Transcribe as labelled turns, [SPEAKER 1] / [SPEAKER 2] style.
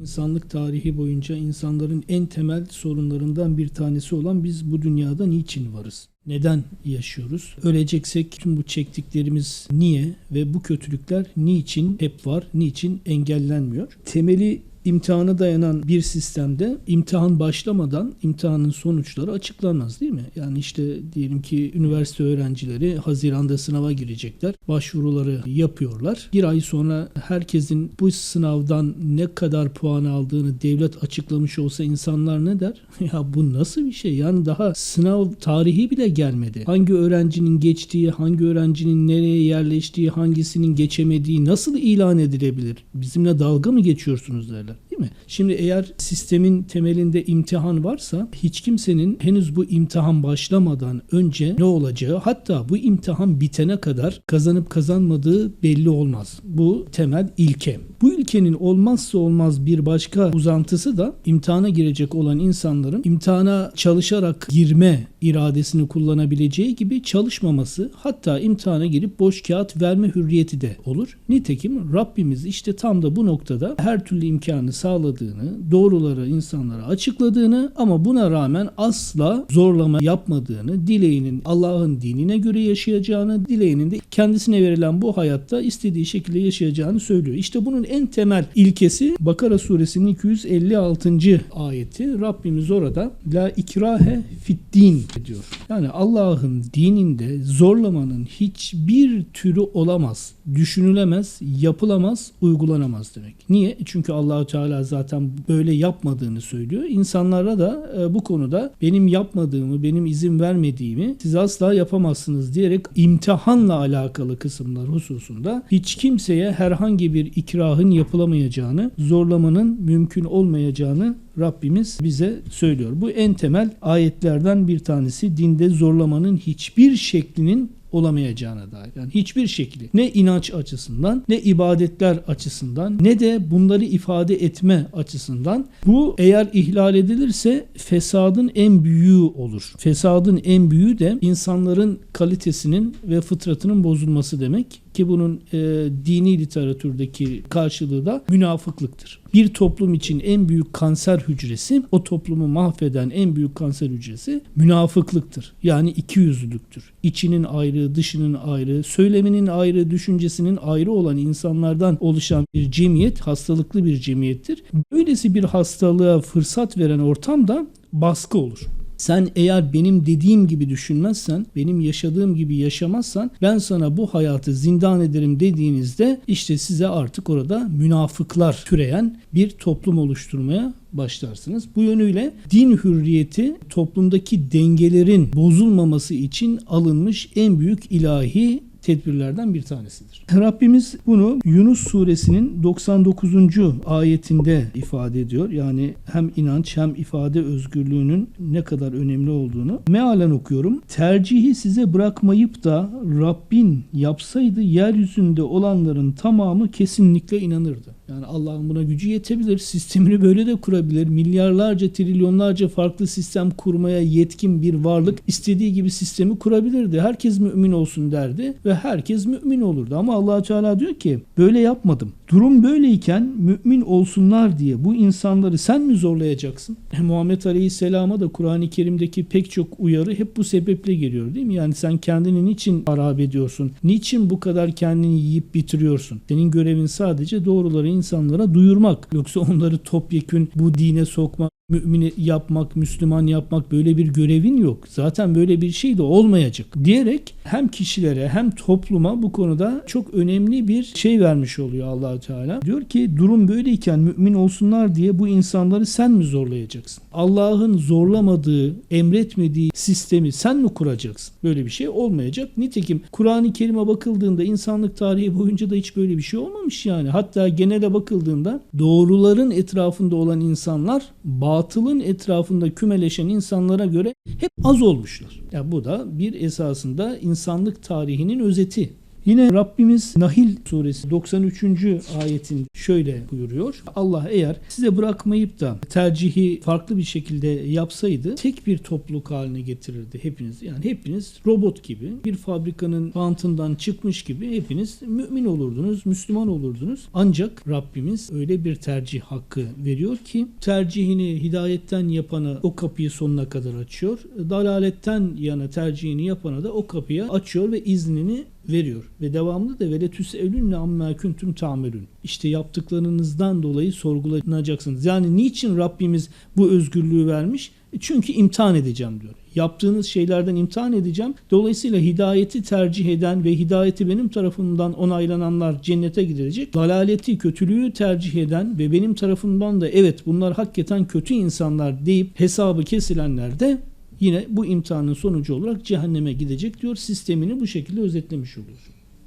[SPEAKER 1] İnsanlık tarihi boyunca insanların en temel sorunlarından bir tanesi olan biz bu dünyada niçin varız? Neden yaşıyoruz? Öleceksek tüm bu çektiklerimiz niye ve bu kötülükler niçin hep var, niçin engellenmiyor? Temeli imtihana dayanan bir sistemde imtihan başlamadan imtihanın sonuçları açıklanmaz değil mi? Yani işte diyelim ki üniversite öğrencileri Haziran'da sınava girecekler. Başvuruları yapıyorlar. Bir ay sonra herkesin bu sınavdan ne kadar puan aldığını devlet açıklamış olsa insanlar ne der? Ya bu nasıl bir şey? Yani daha sınav tarihi bile gelmedi. Hangi öğrencinin geçtiği, hangi öğrencinin nereye yerleştiği, hangisinin geçemediği nasıl ilan edilebilir? Bizimle dalga mı geçiyorsunuz derler Brendan. Mi? Şimdi eğer sistemin temelinde imtihan varsa hiç kimsenin henüz bu imtihan başlamadan önce ne olacağı hatta bu imtihan bitene kadar kazanıp kazanmadığı belli olmaz. Bu temel ilke. Bu ilkenin olmazsa olmaz bir başka uzantısı da imtihana girecek olan insanların imtihana çalışarak girme iradesini kullanabileceği gibi çalışmaması hatta imtihana girip boş kağıt verme hürriyeti de olur. Nitekim Rabbimiz işte tam da bu noktada her türlü imkanı sağladığını, doğruları insanlara açıkladığını ama buna rağmen asla zorlama yapmadığını, dileğinin Allah'ın dinine göre yaşayacağını, dileğinin de kendisine verilen bu hayatta istediği şekilde yaşayacağını söylüyor. İşte bunun en temel ilkesi Bakara suresinin 256. ayeti. Rabbimiz orada la ikrahe fit din diyor. Yani Allah'ın dininde zorlamanın hiçbir türü olamaz, düşünülemez, yapılamaz, uygulanamaz demek. Niye? Çünkü Allahü Teala zaten böyle yapmadığını söylüyor. İnsanlara da e, bu konuda benim yapmadığımı, benim izin vermediğimi siz asla yapamazsınız diyerek imtihanla alakalı kısımlar hususunda hiç kimseye herhangi bir ikrahın yapılamayacağını, zorlamanın mümkün olmayacağını Rabbimiz bize söylüyor. Bu en temel ayetlerden bir tanesi dinde zorlamanın hiçbir şeklinin olamayacağına dair. Yani hiçbir şekilde ne inanç açısından ne ibadetler açısından ne de bunları ifade etme açısından bu eğer ihlal edilirse fesadın en büyüğü olur. Fesadın en büyüğü de insanların kalitesinin ve fıtratının bozulması demek ki bunun e, dini literatürdeki karşılığı da münafıklıktır. Bir toplum için en büyük kanser hücresi, o toplumu mahveden en büyük kanser hücresi münafıklıktır. Yani iki yüzlülüktür. İçinin ayrı, dışının ayrı, söyleminin ayrı, düşüncesinin ayrı olan insanlardan oluşan bir cemiyet, hastalıklı bir cemiyettir. Böylesi bir hastalığa fırsat veren ortamda baskı olur. Sen eğer benim dediğim gibi düşünmezsen, benim yaşadığım gibi yaşamazsan ben sana bu hayatı zindan ederim dediğinizde işte size artık orada münafıklar türeyen bir toplum oluşturmaya başlarsınız. Bu yönüyle din hürriyeti toplumdaki dengelerin bozulmaması için alınmış en büyük ilahi tedbirlerden bir tanesidir. Rabbimiz bunu Yunus suresinin 99. ayetinde ifade ediyor. Yani hem inanç hem ifade özgürlüğünün ne kadar önemli olduğunu. Mealen okuyorum. Tercihi size bırakmayıp da Rabbin yapsaydı yeryüzünde olanların tamamı kesinlikle inanırdı. Yani Allah'ın buna gücü yetebilir. Sistemini böyle de kurabilir. Milyarlarca, trilyonlarca farklı sistem kurmaya yetkin bir varlık istediği gibi sistemi kurabilirdi. Herkes mümin olsun derdi ve herkes mümin olurdu. Ama allah Teala diyor ki böyle yapmadım. Durum böyleyken mümin olsunlar diye bu insanları sen mi zorlayacaksın? Muhammed Aleyhisselam'a da Kur'an-ı Kerim'deki pek çok uyarı hep bu sebeple geliyor değil mi? Yani sen kendini niçin harap ediyorsun? Niçin bu kadar kendini yiyip bitiriyorsun? Senin görevin sadece doğruları insanlara duyurmak. Yoksa onları topyekün bu dine sokmak, mümin yapmak, Müslüman yapmak böyle bir görevin yok. Zaten böyle bir şey de olmayacak diyerek hem kişilere hem topluma bu konuda çok önemli bir şey vermiş oluyor allah Teala. Diyor ki durum böyleyken mümin olsunlar diye bu insanları sen mi zorlayacaksın? Allah'ın zorlamadığı, emretmediği sistemi sen mi kuracaksın? Böyle bir şey olmayacak. Nitekim Kur'an-ı Kerim'e bakıldığında insanlık tarihi boyunca da hiç böyle bir şey olmamış yani. Hatta genele bakıldığında doğruların etrafında olan insanlar batılın etrafında kümeleşen insanlara göre hep az olmuşlar. Ya yani bu da bir esasında insanlık tarihinin özeti. Yine Rabbimiz Nahil suresi 93. ayetinde şöyle buyuruyor. Allah eğer size bırakmayıp da tercihi farklı bir şekilde yapsaydı tek bir topluluk haline getirirdi hepiniz. Yani hepiniz robot gibi bir fabrikanın bantından çıkmış gibi hepiniz mümin olurdunuz, Müslüman olurdunuz. Ancak Rabbimiz öyle bir tercih hakkı veriyor ki tercihini hidayetten yapana o kapıyı sonuna kadar açıyor. Dalaletten yana tercihini yapana da o kapıyı açıyor ve iznini veriyor. Ve devamlı da vele tüsevlünne amma kuntum tamelün. İşte yaptıklarınızdan dolayı sorgulanacaksınız. Yani niçin Rabbimiz bu özgürlüğü vermiş? E Çünkü imtihan edeceğim diyor. Yaptığınız şeylerden imtihan edeceğim. Dolayısıyla hidayeti tercih eden ve hidayeti benim tarafımdan onaylananlar cennete gidecek. Dalaleti, kötülüğü tercih eden ve benim tarafımdan da evet bunlar hakikaten kötü insanlar deyip hesabı kesilenler de yine bu imtihanın sonucu olarak cehenneme gidecek diyor. Sistemini bu şekilde özetlemiş oluyor.